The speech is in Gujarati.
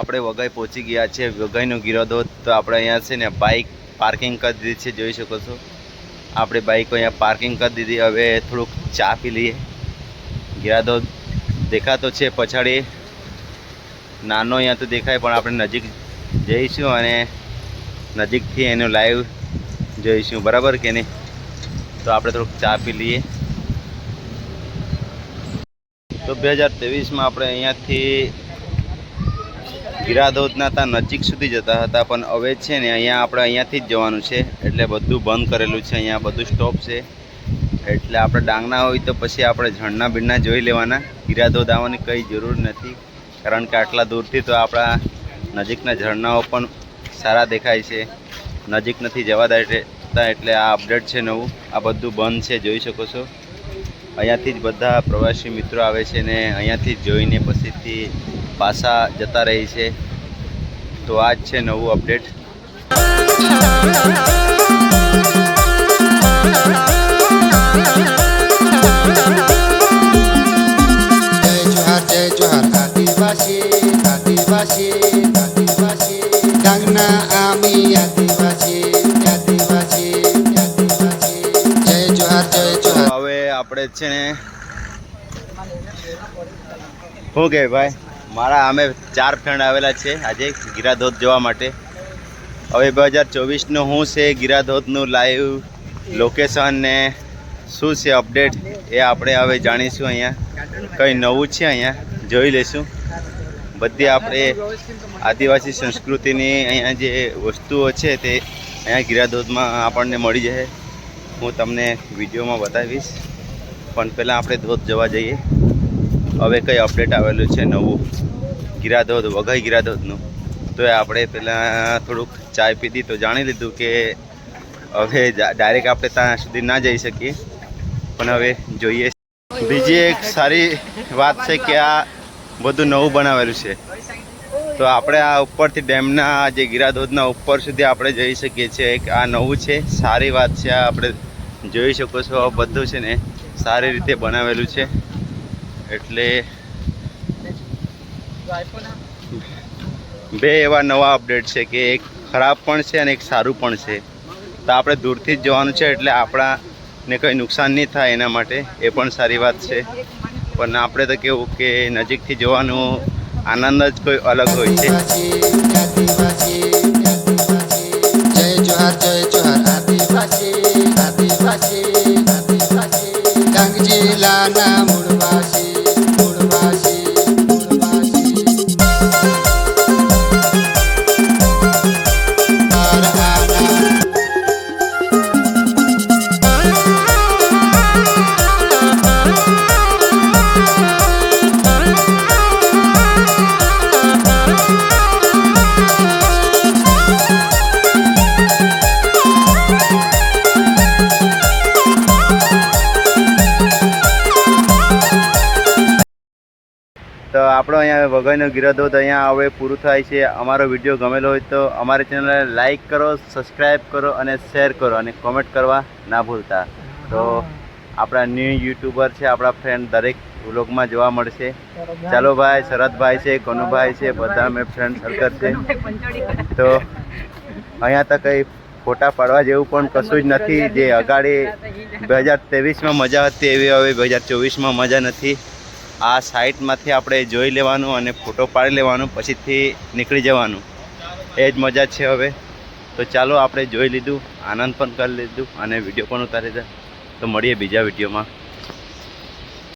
આપણે વઘઈ પહોંચી ગયા છે, વઘઈનો ગિરોધોધ તો આપણે અહીંયા છે ને બાઇક પાર્કિંગ કરી દીધી છે, જોઈ શકો છો. આપણે બાઇકો અહીંયા પાર્કિંગ કરી દીધી. હવે થોડુંક ચા પી લઈએ. ગિરાધોધ દેખાતો છે પછાડી. નાનો અહીંયા તો દેખાય, પણ આપણે નજીક જઈશું અને નજીકથી એનું લાઈવ જોઈશું. બરાબર કે નહીં? તો આપણે થોડુંક ચા પી લઈએ. તો બે હજાર ત્રેવીસમાં આપણે અહીંયાથી ગિરાધોધના ત્યાં નજીક સુધી જતા હતા, પણ હવે છે ને અહીંયા આપણે અહીંયાથી જ જવાનું છે. એટલે બધું બંધ કરેલું છે, અહીંયા બધું સ્ટોપ છે. એટલે આપણે ડાંગના હોય તો પછી આપણે ઝરણા બીણના જોઈ લેવાના. ગીરાધોધ આવવાની કંઈ જરૂર નથી, કારણ કે આટલા દૂરથી તો આપણા નજીકના ઝરણાઓ પણ સારા દેખાય છે. નજીક નથી જવા દેતા એટલે આ અપડેટ છે નવું. આ બધું બંધ છે, જોઈ શકો છો. અહીંયાથી જ બધા પ્રવાસી મિત્રો આવે છે ને અહીંયાથી જોઈને પછીથી પાછા જતા રહી છે. તો આ જ છે નવું અપડેટ. આદિવાસી આદિવાસી આદિવાસી ડાંગના આમી આદિવાસી આદિવાસી જય જોહાર જય જોહાર હવે આપણે છે ને શું કે ભાઈ? મારા અમે ચાર ફ્રેન્ડ આવેલા છે. આજે ગીરાધોધ જોવા માટે. હવે બે હજાર ચોવીસનું હું છે? ગિરાધોધનું લાઈવ લોકેશન ને શું છે અપડેટ એ આપણે હવે જાણીશું અહીંયા. કંઈ નવું છે અહીંયા? જોઈ લઈશું. બધી આપણે આદિવાસી સંસ્કૃતિની અહીંયા જે વસ્તુઓ છે તે અહીંયા ગીરાધોધમાં આપણને મળી જશે હું તમને વિડીયોમાં બતાવીશ. પણ પહેલાં આપણે ધોધ જવા જઈએ. હવે કંઈ અપડેટ આવેલું છે નવું? ગિરાધોધ, વઘઈ ગિરાધોધનું. તો એ આપણે પહેલાં થોડુંક ચાય પીધી તો જાણી લીધું કે હવે ડાયરેક્ટ આપણે ત્યાં સુધી ના જઈ શકીએ. પણ હવે જોઈએ. બીજી એક સારી વાત છે કે આ બધું નવું બનાવેલું છે. તો આપણે આ ઉપરથી ડેમના જે ગિરાધોધના ઉપર સુધી આપણે જઈ શકીએ છીએ. એક આ નવું છે, સારી વાત છે. આ આપણે જોઈ શકો છો બધું છે ને સારી રીતે બનાવેલું છે. એટલે બે એવા નવા અપડેટ છે કે એક ખરાબ પણ છે અને એક સારું પણ છે. તો આપણે દૂરથી જ જવાનું છે એટલે આપણાને કંઈ નુકસાન નહીં થાય એના માટે એ પણ સારી વાત છે. પણ આપણે તો કેવું કે નજીકથી જવાનો આનંદ જ કોઈ અલગ હોય છે. જય જોહાર જય જોહાર આદિવાસી આદિવાસી આદિવાસી ડાંગ જિલ્લાના મૂળવાસી મૂળવાસી આપણો અહીંયા વઘઈનો ગિરધોધ અહીંયા હવે પૂરું થાય છે. અમારો વીડિયો ગમેલો હોય તો અમારી ચેનલને લાઇક કરો સબસ્ક્રાઈબ કરો અને શેર કરો અને કોમેન્ટ કરવા ના ભૂલતા. તો આપણા ન્યૂ યુટ્યુબર છે, આપણા ફ્રેન્ડ દરેક વ્લોગમાં જોવા મળશે. ચાલો ભાઈ, શરદભાઈ છે, કનુભાઈ છે, બધા મેં ફ્રેન્ડ સર્કલ છે. તો અહીંયા તો કંઈ ફોટા પાડવા જેવું પણ કશું જ નથી. જે અગાડી બે હજાર ત્રેવીસમાં મજા હતી, એવી હવે બે હજાર ચોવીસમાં મજા નથી. આ સાઇટમાંથી આપણે જોઈ લેવાનું અને ફોટો પાડી લેવાનું, પછીથી નીકળી જવાનું. એ જ મજા છે હવે. તો ચાલો આપણે જોઈ લીધું, આનંદ પણ કરી લીધું અને વીડિયો પણ ઉતારી દીધા. તો મળીએ બીજા વિડીયોમાં.